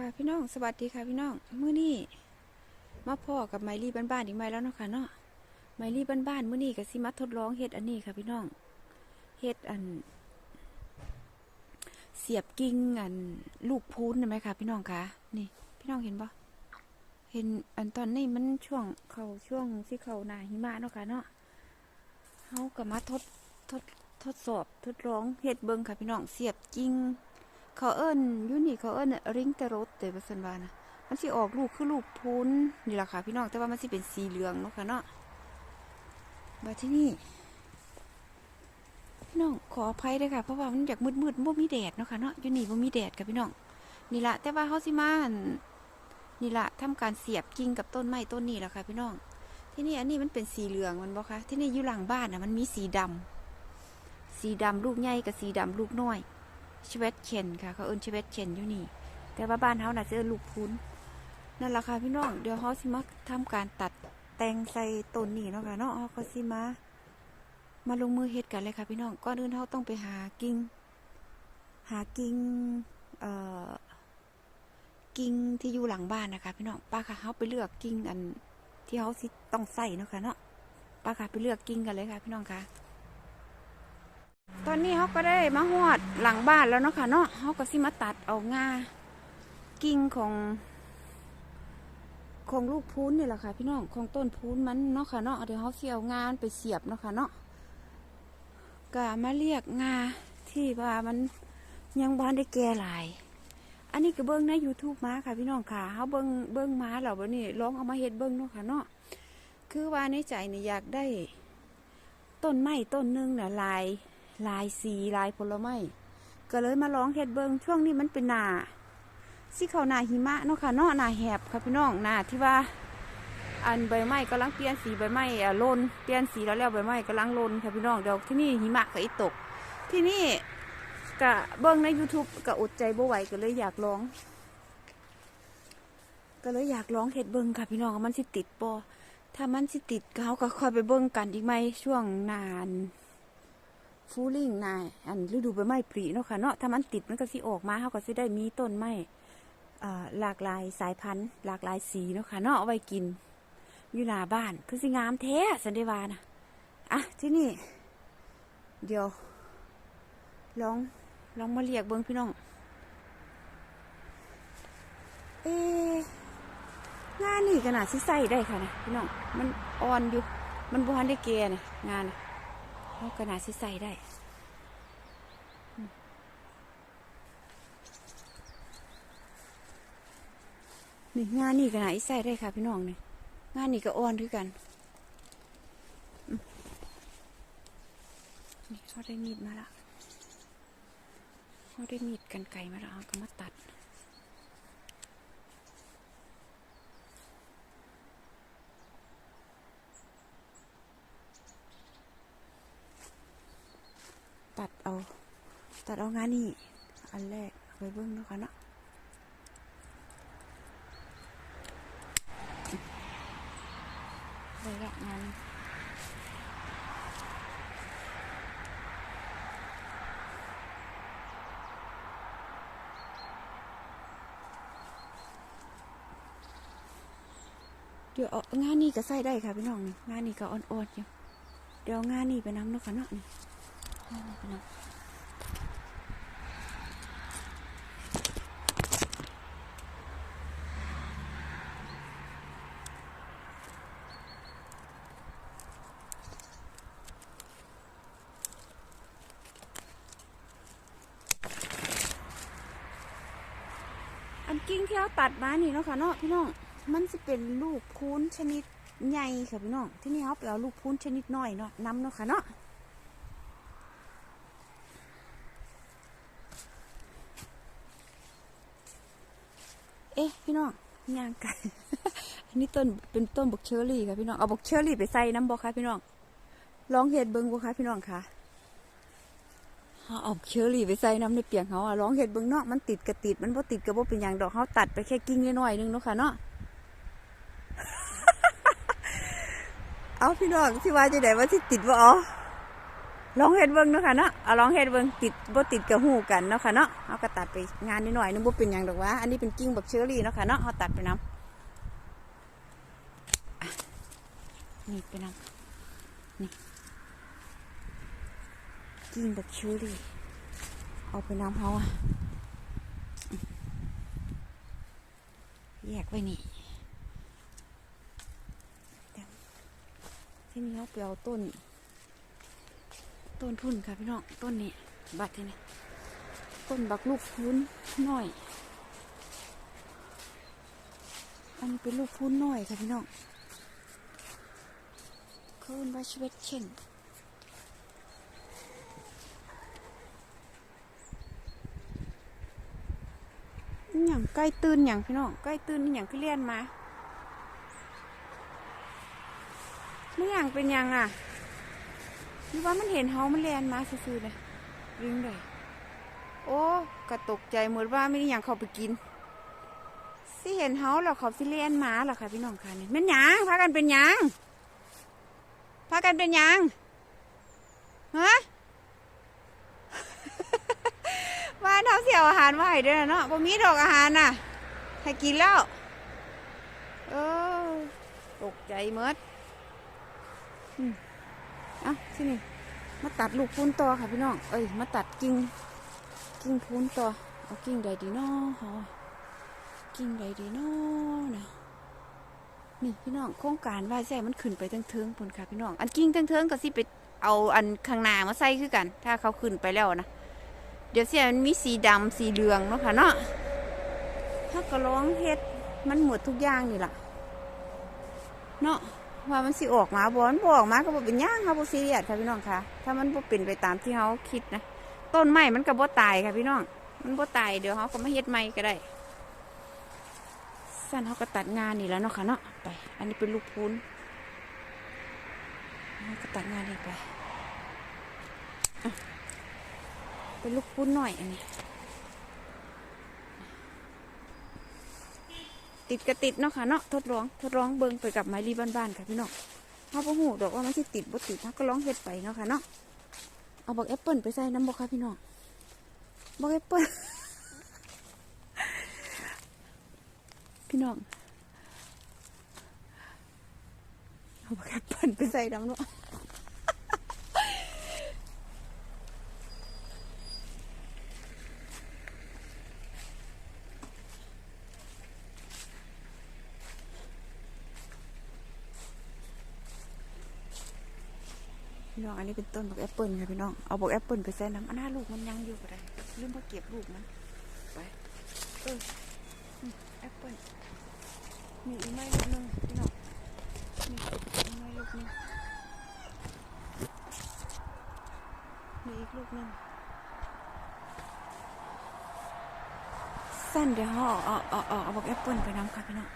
ค่ะพี่น้องสวัสดีค่ะพี่น้องเมื้อนี้มาพ่อกับไมลี่บ้านๆอีกไหมแล้วเนาะค่ะเนาะไมลี่บ้านๆมื้อนี้ก็สิมาทดลองเฮ็ดอันนี้ค่ะพี่น้องเฮ็ดอัน เสียบกิ่งอันลูกพูนเห็นไหมคะพี่น้องคะนี่ พี่น้องเห็นปะเห็นอันตอนนี้มันช่วงเขาช่วงที่เขาหนาหิมะเนาะค่ะเนาะเขาก็มาทดทดทดสอบทดลองเฮ็ดเบิงค่ะพี่น้องเสียบกิ่ง เขาเอิ้นยูนี่เขาเอิ้นริงเตโรสเตว่าซั่นวานะมันสิออกลูกคือลูกพูนนี่ล่ะค่ะพี่น้องแต่ว่ามันสิเป็นสีเหลืองเนาะค่ะเนาะบัดที่นี่พี่น้องขออภัยด้วยค่ะเพราะว่ามันอยากมืดๆบ่มีแดดเนาะค่ะเนาะยูนี่บ่มีแดดค่ะพี่น้องนี่ละแต่ว่าเฮาสิมานนี่ละทำการเสียบกิ่งกับต้นไม้ต้นนี้ล่ะค่ะพี่น้อง ที่นี่อันนี้มันเป็นสีเหลืองมันบ่คะที่นี่อยู่หลังบ้านน่ะมันมีสีดำสีดำลูกใหญ่กับสีดำลูกน้อย ชเวตเคนค่ะ เขาเอิ้นชเวตเคนอยู่นี่ แต่ว่าบ้านเฮาน่ะจะเอิ้นลูกพุ้นนั่นแหละค่ะพี่น้องเดี๋ยวเฮาสิมาทำการตัดแต่งใส่ต้นนี้เนาะค่ะเนาะเฮาก็สิมา มาลงมือเฮ็ดกันเลยค่ะพี่น้องก่อนอื่นเฮาต้องไปหากิ่งหากิ่งเอ่อกิ่งที่อยู่หลังบ้านนะคะ พี่น้องป้าค่ะเฮาไปเลือกกิ่งอันที่เฮาสิต้องใส่เนาะค่ะเนาะป้าค่ะไปเลือกกิ่งกันเลยค่ะ พี่น้องค่ะ ตอนนี้เขาก็ได้มาหอดหลังบ้านแล้วเนาะค่ะเนาะเขาก็สิมาตัดเอางากิ่งของของลูกพูนนี่แหละค่ะพี่น้องของต้นพูนมันเนาะค่ะเนาะเดี๋ยวเขาเสิเอางานไปเสียบเนาะค่ะเนาะก็มาเรียกงาที่ว่ามันยังบ้านได้แก่หลาย อันนี้ก็เบิ้งใน YouTube มาค่ะพี่น้องค่ะเขาเบิ้งเบิ้งมาแล้ววันนี้ลองเอามาเฮ็ดเบิ้งเนาะค่ะเนาะคือว่าในใจเนี่ยอยากได้ ต้นไม้ต้นหนึงน่ะลาย ลายสีลายผลไม้ก็เลยมาลองเฮ็ดเบิงช่วงนี้มันเป็นหนาสิเขาหนาหิมะเนาะค่ะเนาะหนาแหบค่ะพี่น้องหนาที่ว่า อันใบไม้กำลังเปลี่ยนสีใบไม้อะลนเปลี่ยนสีแล้วแล้วใบไม้กำลังลนค่ะพี่น้องเดี๋ยวที่นี่หิมะก็อีตก ที่นี่กะเบิ้งใน YouTube ก็อดใจบ่ไหวก็เลยอยากลอง ก็เลยอยากลองเฮ็ดเบิงค่ะพี่น้องมันสิติดปอถ้ามันสิติดเขาก็ค่อยไปเบิ้งกันอีกไหมช่วงนาน ฟูลิ่งนายอันฤดูใบไม้ผลิเนาะค่ะเนาะถ้ามันติดมันก็สิออกมาเขาก็สิได้มีต้นไม้หลากหลายสายพันธุ์ หลากหลายสีเนาะค่ะเนาะเอาไว้กินอยู่หน้าบ้านคือสิงามแท้สันเดวานะอะที่นี่ เดี๋ยว ลองลองมาเรียกเบิ้งพี่น้อง เองานนี่ขนาดสิใส่ได้ค่ะนะพี่น้อง มันอ่อนอยู่ มันบุหันได้เกยนะงานนะ เขากระนาสิใส่ได้นี่งานนี่กระนาสิใส่ได้ค่ะพี่น้องเนี่ยงานนี่ก็อ่อนด้วยกันนี่เขาได้มีดมาละเขาได้มีดกันไก่มาแล้วเอาก็มาตัด ตัดเอา ตัดเอางานนี่ อันแรกไปเบิ้งเนาะคะเนาะได้ละงานเดี๋ยวงานนี่ก็ใส่ได้ค่ะพี่น้องนี่งานนี่ก็อ่อนๆอยู่เดี๋ยวงานนี่ไปน้ำเนาะค่ะเนาะนี่ อันกิ้งที่เราตัดมานี่เนาะค่ะเนาะพี่น้อง มันจะเป็นลูกพูนชนิดใหญ่ค่ะพี่น้อง ที่นี่เขาไปเอาลูกพูนชนิดน้อยเนาะน้ำเนาะค่ะเนาะ เอ๊ะ พี่น้องย่างไก่อันนี้ต้นเป็นต้นบกเชอรี่ค่ะพี่น้องเอาบกเชอรี่ไปใส่น้ำบอค่ะพี่น้องลองเห็ดเบิ้งบอค่ะพี่น้องค่ะเอาเชอรี่ไปใส่น้ำในเปียงเขาอะลองเห็ดเบิ้งเนาะมันติดกระติดมันบ่ติดกระบ่เป็นอย่างดอกเขาตัดไปแค่กิ่งน้อยๆนึงเนาะค่ะเนาะเอาพี่น้องที่ว่าจะไหนว่าที่ติดว่าอ๋อ ลองเฮ็ดเบิ่งเนาะค่ะเนาะเอาลองเฮ็ดเบิ่งติดบ่ติดกับหูกันเนาะค่ะเนาะเอาก็ตัดไปงานนิดหน่อยนึงบ่เป็นหยังดอกว่าอันนี้เป็นกิ่งบักเชอรี่เนาะค่ะเนาะเฮาตัดไปนํนี่ไปนํนี่กิ่งบักเชอรี่เอาไปนํเฮาอะแยกไว้นี่ที่นี่เฮาไปเอาต้น ต้นพุ่นค่ะพี่น้องต้นนี้บัดทีนี้ต้นบักลูกพุ้นน้อย อันเป็นลูกพุ้นน้อยค่ะพี่น้องเขาเรียกว่าชเวตเช่นอย่างใกล้ตื่นอย่างพี่น้องใกล้ตื่นอย่างคือเลียนมาไม่อย่างเป็นหยังอะ หรือว่ามันเห็นเฮามันแลนมาซื่อๆเลยวิ่งเลยโอ้กระตกใจเหมือนว่าไม่ได้หยังเขาไปกินสิเห็นเฮาแล้วเขาสิเลียนมาหรอค่ะพี่น้องค่ะนี่ม่นหยังพากันเป็นหยังพากันเป็นหยังฮะว่าเฮาเสียวอาหารมาให้เด้อเนาะบ่มีดอกอาหารน่ะให้กินแล้วเออตกใจเมดเอะ ที่นี่ มาตัดลูกพูนต่อค่ะพี่น้อง เอ้ย มาตัดกิ่ง กิ่งพูนต่อ เอากิ่งใดดีเนาะเฮากิ่งใดดีเนาะนะนี่พี่น้องโครงการว่าใช่มันขึ้นไปทั้งเทิงพนค่ะพี่น้อง อันกิ่งทั้งเทิงก็สิไปเอาอันข้างหน้ามาใส่คือกัน ถ้าเขาขึ้นไปแล้วนะ เดี๋ยวเสียมันมีสีดำสีเหลืองเนาะค่ะเนาะถ้าก็ร้องเฮ็ดมันหมดทุกอย่างนี่ล่ะเนาะ ว่ามันสิออกมาบ่มันบออกมาก็บ่เป็นย่างค่ะบ่ซีเรียสค่ะพี่น้องค่ะ ถ้ามันบ่เป็นไปตามที่เฮาคิดนะต้นไม้มันก็บ่ตายค่ะพี่น้อง มันบ่ตายเดี๋ยวเฮาก็มาเฮ็ดใหม่ก็ได้ สั้นเฮาก็ตัดงานนี่แล้วเนาะค่ะเนาะไป อันนี้เป็นลูกพูนเฮาก็ตัดงานนี่ไปเป็นลูกพูนหน่อยอันนี้ ติดกระติดเนาะค่ะเนาะทดลองทดลองเบิ่งไปกับไม้รีบ้านๆค่ะพี่น้องเฮาบ่ฮู้ดอกว่ามันสิติดบ่ติดเฮาก็ลองเฮ็ดไปเนาะค่ะเนาะเอาบักแอปเปิลไปใส่น้ำบ่ค่ะพี่น้องบักแอปเปิลพี่น้องเอาบักแอปเปิลไปใส่น้ำเนาะ น้อง อันนี้เป็นต้นบักแอปเปิลค่ะพี่น้อง เอาบักแอปเปิลไปใส่น้ำอันน่าลูกมันยังอยู่ก็ได้ลืมว่าเก็บลูกมันไปเออแอปเปิลมีอีกไม้ลูกหนึงพี่น้องมีอีกไม้ลูกนึงมีอีกลูกหนึงสั้นเดี๋ยวเอาเอาเอาเอาบอกแอปเปิลไปน้ำค่ะพี่น้อง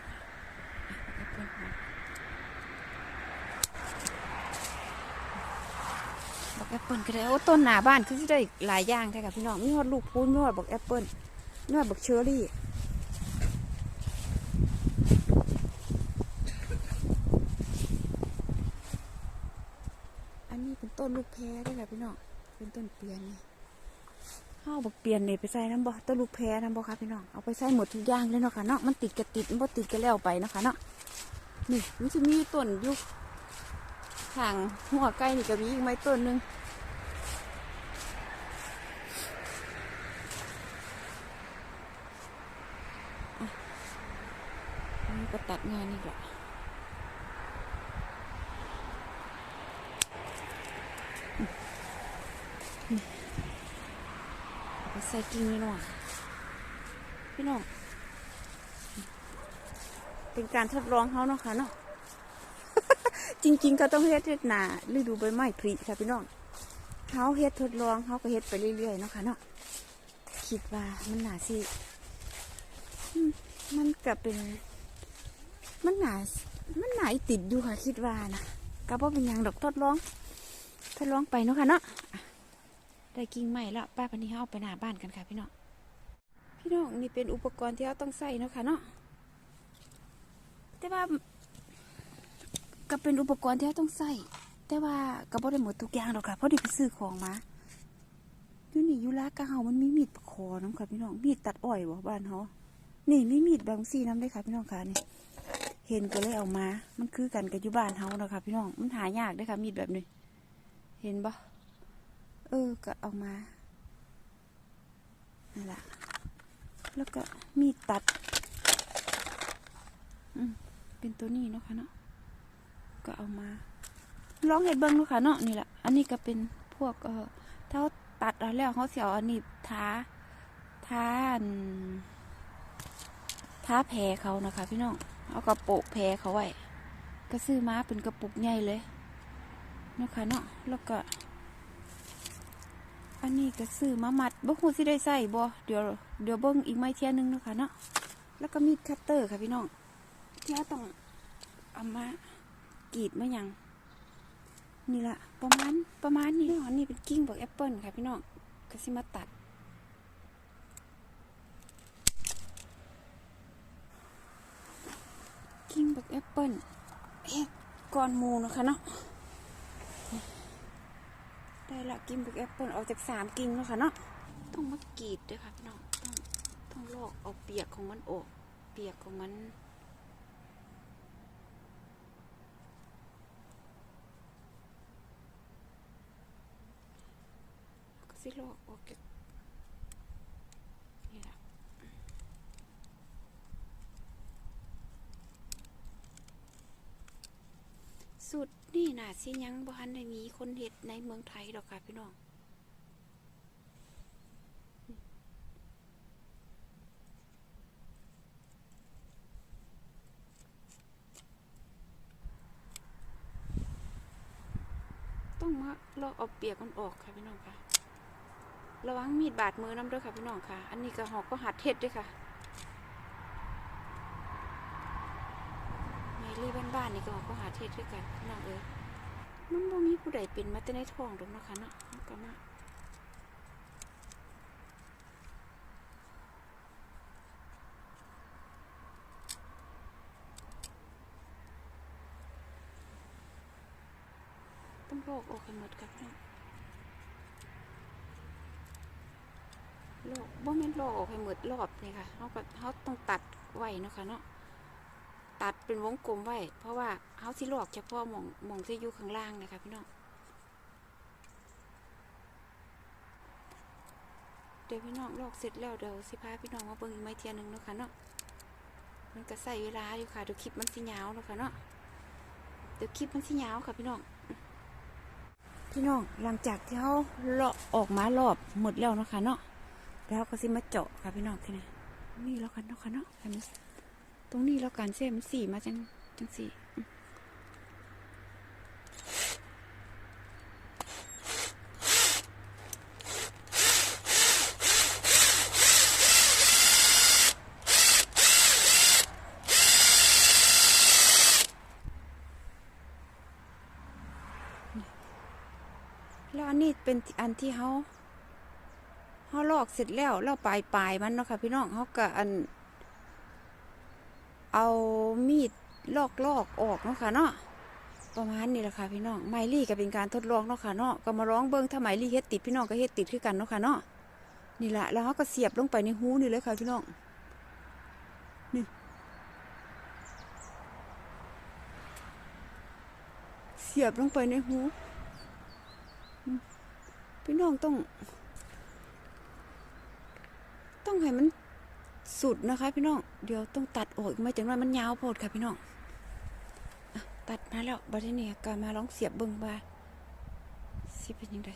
แอปเปิลมาบอก แอปเปิลก็ได้โอ้ต้นหนาบ้านคือสิได้หลายอย่างแท้ค่ะพี่น้องมีฮอดลูกพูนมีฮอดบอกแอปเปิลมีฮอดบอกเชอร์รี่อันนี้เป็นต้นลูกแพรด้ค่ะพี่น้องเป็นต้นเปลี่ยนนี่ข้าวบักเปลี่ยนเนี่ไปใส่น้ำบ่ต้นลูกแพรน้ำบ่ค่ะพี่น้องเอาไปใส่หมดทุกอย่างเลยเนาะค่ะเนาะมันติดกระติดมันบ่ติดก็แล้วไปเนาะค่ะเนาะนี่มันจะมีต้นยุคห่างหัวใกล้นี่ก็มีอีกไม้ต้นหนึงอะอันนี้ก็ตัดงานอีกและ เอา ไปใส่กิ่งนี่หน่อยพี่น้องเป็นการทดลองเขาเนาะค่ะเนาะจริง ๆ ก็ต้องเฮ็ดเฮ็ดหนาฤดูใบไม้ผลิค่ะพี่น้องเขาเฮ็ดทดลองเขาก็เฮ็ดไปเรื่อยๆเนาะค่ะเนาะคิดว่ามันหนาสิมันก็เป็น มันหนามันหนาติดอยู่ค่ะคิดว่านะก็บ่เป็นหยังดอกทดลองทดลองไปเนาะค่ะเนาะ ได้กิ่งใหม่แล้วป้าพันนี้เขาเอาไปหน้าบ้านกันค่ะพี่น้องพี่น้องนี่เป็นอุปกรณ์ที่เราต้องใส่เนาะค่ะเนาะแต่ว่าก็เป็นอุปกรณ์ที่เราต้องใส่แต่ว่าก็บ่ได้หมดทุกอย่างหรอกค่ะเพราะไดีไปซื้อของมาอยู่นี่ยู่ากะเฮามันมีมีดคอน้ำค่ะพี่น้องมีดตัดอ้อยบ่บ้านเฮานี่มีมีดบางซี่น้ำได้ค่ะพี่น้องค่ะนี่เห็นก็เลยเอามา มันคือกันกับอยู่บ้านเฮาเนาะค่ะพี่น้องมันหายากเด้ค่ะมีดแบบนี้ เห็นปะ ออก็เอามานั่นแหละแล้วก็มีตัด อืมเป็นตัวนี้เนาะค่ะเนาะก็เอามาลองเห็ดเบิ้งเนาะค่ะเนาะนี่แหละอันนี้ก็เป็นพวกเออถ้าเขาตัดเอาแล้วเขาเสียอันนี้ท้าท้านท้าแผลเขานะคะ พี่น้องเอากระโปะแพรเขาไว้ก็ซื้อมาเป็นกระปุกใหญ่เลยนะคะเนาะแล้วก็ อันนี้ก็ซื้อมามัดบ่ฮู้สิได้ใส่บ่เดี๋ยวเดี๋ยวเบิ่งอีกไม้เที่ยนึงนะคะเนาะแล้วก็มีดคัตเตอร์ค่ะพี่น้องที่เราต้องเอามากรีดมาหยังนี่ละประมาณประมาณนี้เนาะอันนี้เป็นกิ้งบอกแอปเปิลค่ะพี่น้องก็สิมาตัด กิ้งบักแอปเปิ้ลเอ๊ะก้อนหมูนะคะเนาะ ได้ละกินบุกแอปเปิลออกจากสามกิ่งแล้วค่ะเนาะต้องมากรีดด้วยค่ะพี่น้องต้องต้องลอกเอาเปียกของมันออกเปียกของมันก็สิลอกออกจากนี่ละ สุด นี่น่ะสิยังบ่ทันได้มีคนเฮ็ดในเมืองไทยดอกค่ะพี่น้องต้องมาลอกเอาเปียกมันออกค่ะพี่น้องค่ะ ระวังมีดบาดมือน้ำด้วยค่ะพี่น้องค่ะ อันนี้ก็หอกก็หัดเฮ็ดด้วยค่ะ ลีบ้านๆนี่ก็ก็หาเทศด้วยกันน้องเอ้ยมันบ่มีผู้ใดเป็นมาแต่ในท้องดอกนะคะเนาะก็มาต้องโลกออกให้หมดครับพี่น้องโลกบ่แม่นโลกออกให้หมดรอบนี่ค่ะเฮาก็เฮาต้องตัดไว้เนาะค่ะเนาะ ตัดเป็นวงกลมไว้ เพราะว่าเขาสิลอกเฉพาะมองมองที่อยู่ข้างล่างนะคะพี่น้องเดี๋ยวพี่น้องลอกเสร็จแล้วเดี๋ยวสิพาพี่น้องมาเบิ่งอีกไม้เทียหนึงเนาะค่ะเนาะมันก็ใส่เวลาอยู่ค่ะเดี๋ยวคลิปมันสิยาวเนาะค่ะเนาะเดี๋ยวคลิปมันสิยาวค่ะพี่น้องพี่น้องหลังจากที่เขาเลาะออกมารอบหมดแล้วเนาะค่ะเนาะแล้วก็สิมาเจาะค่ะพี่น้องที่นี่นี่แล้วกันเนาะค่ะเนาะ รงนี้แล้วการเส้นมันสีมาจังจังสีแล้วอันนี้เป็นอันที่เขาเขาลอกเสร็จแล้วแล้วปลายปลายมันเนาะค่ะพี่น้องเขาก็อัน เอามีดลอกลอกออกเนาะค่ะเนาะประมาณนี้แหละค่ะพี่น้องไมลี่ก็เป็นการทดลองเนาะค่ะเนาะก็มาร้องเบิ้งถ้าไมลี่เฮ็ดติดพี่น้องก็เฮ็ดติดคือกันเนาะค่ะเนาะนี่แหละแล้วเขาก็เสียบลงไปในหูนี่เลยค่ะพี่น้องนี่เสียบลงไปในหูพี่น้องต้อง ต้องให้มัน สุดนะคะพี่น้อง เดี๋ยวต้องตัดออกไม่จังว่ามันยาวโพดค่ะพี่น้องอตัดมาแล้วบัดนี้ก็มาลองเสียบเบิ่งบาสิเป็นยังไง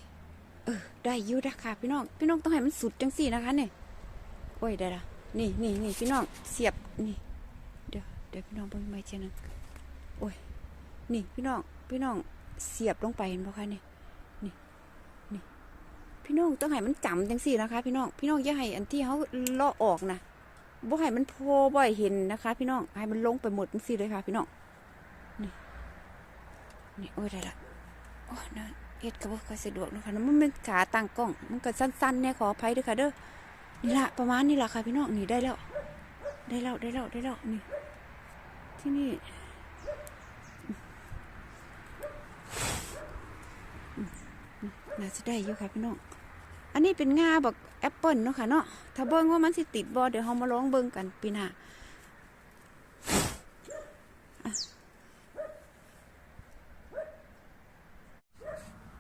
เออได้ยู่นะค่ะพี่น้อง พี่น้องต้องให้มันสุดจังสี่นะคะเนี่ยโอ้ยได้ละนี่นี่นี่พี่น้องเสียบนี่ เดี๋ยวเดี๋ยวพี่น้องเบิ่งไม่เช่นนึงโอ้ยนี่พี่น้องพี่น้องเสียบลงไปเห็นปะคะเนี่ยนี่นี่พี่น้องต้องให้มันจำจังสี่นะคะ พี่น้องพี่น้องอย่าให้อันที่เขาเลาะออกนะ บ่ให้มันโผล่บ่ให้เห็นนะคะ พี่น้องให้มันลงไปหมดจังซี่เลยค่ะ พี่น้องนี่นี่โอ้ยได้ละโอ้ยนะเอ็ดก็บ่ค่อยสะดวกนะคะมันเป็นขาตั้งกล้อง มันก็สั้นๆเนี่ยขออภัยด้วยค่ะ เด้อนี่ละประมาณนี้ละค่ะ พี่น้องนี่ได้แล้ว ได้แล้วได้แล้วได้แล้วนี่ ที่นี่น่าจะได้อยู่ค่ะพี่น้อง อันนี้เป็นงาบักแอปเปิลเนาะค่ะเนาะ ถ้าเบิ่งว่ามันสิติดบ่เดี๋ยวเรามาลองเบิ่งกันปีหน้า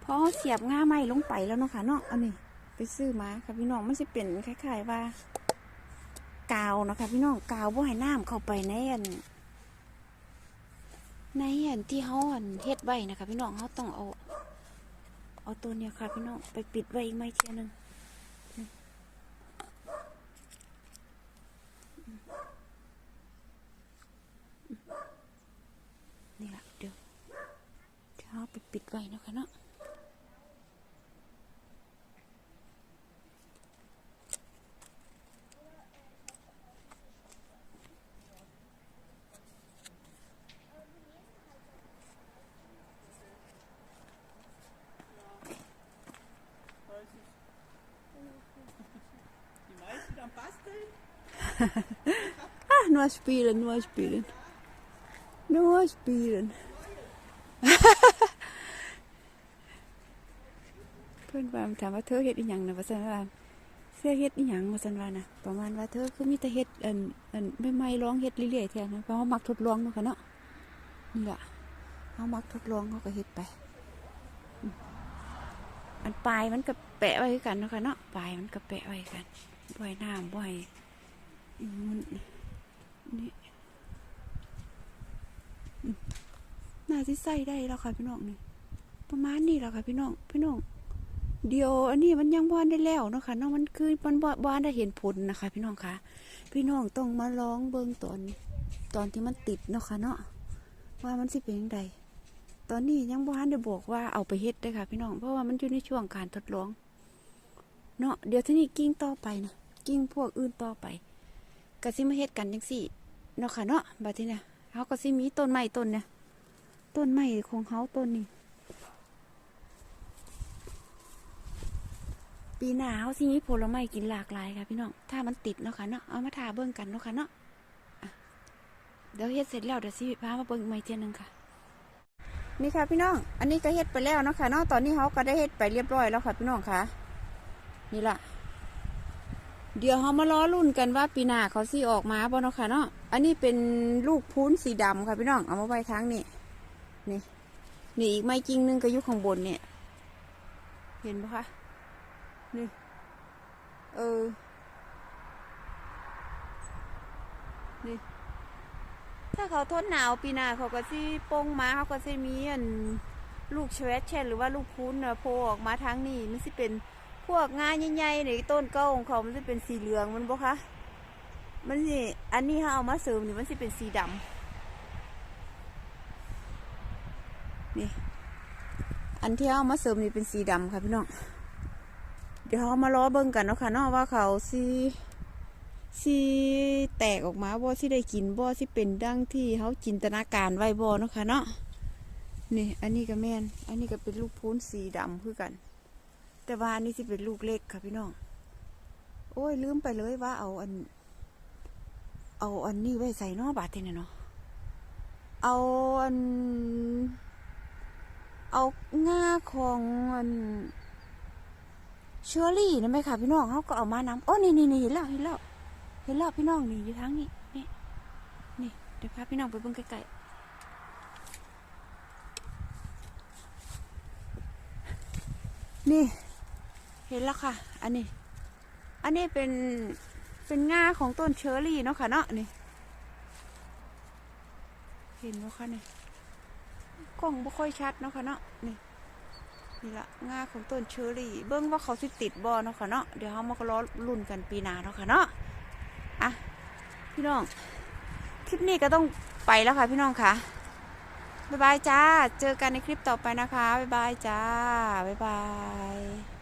พอเสียบงาไม้ลงไปแล้วเนาะค่ะเนาะอันนี้ไปซื้อมาค่ะพี่น้องมันสิเป็นคล้ายๆว่า กาวนะคะพี่น้องกาวบ่ให้น้ำเข้าไปในอันในอันที่เขาอันเฮ็ดไว้นะคะพี่น้องเขาต้องเอา เอาตัวเนี้ยค่ะพี่น้องไปปิดไว้อีกไม่เทียนึงนี่แหละเดี๋ยวเดี๋ยวเอาไปปิดไว้นะคะเนาะ Gut am Basteln. Ach, nur spielen, nur spielen. Nur spielen. เพื่อนว่าถามว่าเธอเฮ็ดอีหยังนะว่าซั่นว่าเสื้อเฮ็ดอีหยังว่าซั่นว่านะประมาณว่าเธอคือมีแต่เฮ็ดอันอันไม่ไม่ร้องเฮ็ดเรื่อยๆแท้นะเพราะว่ามักทดลองเนาะค่ะเนาะนี่แหละเฮามักทดลองเขาก็เฮ็ดไป อันปลายมันก็แปะไว้กันเนาะค่ะเนาะปลายมันก็แปะไว้กัน บ่ให้น้ำบ่ให้อืมมันนี่น่าสิใส่ได้แล้วค่ะพี่น้องนี่ ประมาณนี้แล้วค่ะพี่น้องพี่น้องเดี๋ยวอันนี้มันยังบานได้แล้วเนาะค่ะเนาะมันคือมันบบานได้เห็นผลนะคะ พี่น้องคะพี่น้องต้องมาลองเบิ่งตอนตอนที่มันติดเนาะค่ะเนาะว่ามันสิเป็นยังไงตอนนี้ยังบ้านได้บอกว่าเอาไปเฮ็ดได้ค่ะ พี่น้องเพราะว่ามันอยู่ในช่วงการทดลองเนาะเดี๋ยวที่นี่กิ้งต่อไปนะ กิ้งพวกอื่นต่อไปก็สิมาเฮ็ดกันจังซี่เนาะค่ะเนาะบัดนี้เนี่ยเขาก็สิมีต้นไม้ต้นเนี่ยต้นไม้ของเขาต้นนี้ปีหน้าเขาสิมีผลไม้กินหลากหลายค่ะพี่น้อง ถ้ามันติดเนาะค่ะเนาะ เอามาทาเบิ่งกันเนาะค่ะเนาะเดี๋ยวเฮ็ดเสร็จแล้วเดี๋ยวสิพามาเบิ่งใหม่เทียหนึงค่ะ นี่ค่ะพี่น้อง อันนี้ก็เฮ็ดไปแล้วเนาะค่ะเนาะ ตอนนี้เขาก็ได้เฮ็ดไปเรียบร้อยแล้วค่ะพี่น้องค่ะ นี่ล่ะ เดี๋ยวเขามาล้อรุ่นกันว่าปีหน้าเขาสิออกมาบ่เนาะค่ะเนาะ อันนี้เป็นลูกพูนสีดำค่ะพี่น้อง เอามาไว้ทั้งนี่ นี่ นี่อีกไม้กิ่งนึงก็ยู่ข้างบนเนี่ย เห็นปะคะ นี่ เออ นี่ ถ้าเขาทนหนาวปีหน้าเขาก็สิป้งมาเขาก็สิมีอันลูกเชวตเช่นหรือว่าลูกพุ้นโผล่ออกมาทางนี้มันสิเป็น พวกงาใหญ่ๆในต้นเก้าของเขามันสิเป็นสีเหลืองมันบ่คะมันสิอันนี้เขาเอามาเสริมนี่มันสิเป็นสีดำนี่อันที่เอามาเสริมนี่เป็นสีดำค่ะพี่น้องเดี๋ยวเขามาล้อเบิ่งกันเนาะค่ะเนาะว่าเขาสิสิแตกออกมาบ่สิได้กินบ่สิเป็นดังที่เขาจินตนาการไว้บ่เนาะค่ะเนาะนี่ อันนี้ก็แม่น อันนี้ก็เป็นลูกพูนสีดำคือกัน แต่ว่าอันนี้สิเป็นลูกเล็กค่ะพี่น้อง โอ้ยลืมไปเลยว่าเอาอัน เอาอันนี้ไว้ใส่นอบาทเทนเนาะ เอาอัน เอาง่าของอันเชอรี่นะไหมคะพี่น้องเขาก็เอามาน้ำโอ้นี่นี่นี่เห็นแล้วเห็นแล้วเห็นแล้วพี่น้องนี่อยู่ทางนี้นี่นี่เดี๋ยวพาพี่น้องไปเบิ่งใกลๆนี่ เห็นแล้วค่ะ อันนี้ อันนี้เป็น เป็นง่าของต้นเชอร์รี่เนาะค่ะเนาะนี่ เห็นไหมคะนี่กล้องไม่ค่อยชัดเนาะค่ะเนาะนี่นี่ละง่าของต้นเชอร์รี่ เบิ้งว่าเขาสิติดบอเนาะค่ะเนาะเดี๋ยวเขามาก็รอรุ่นกันปีหน้าเนาะค่ะเนาะอะพี่น้องคลิปนี้ก็ต้องไปแล้วค่ะพี่น้องค่ะบ๊ายบายจ้า เจอกันในคลิปต่อไปนะคะ บ๊ายบายจ้า บ๊ายบาย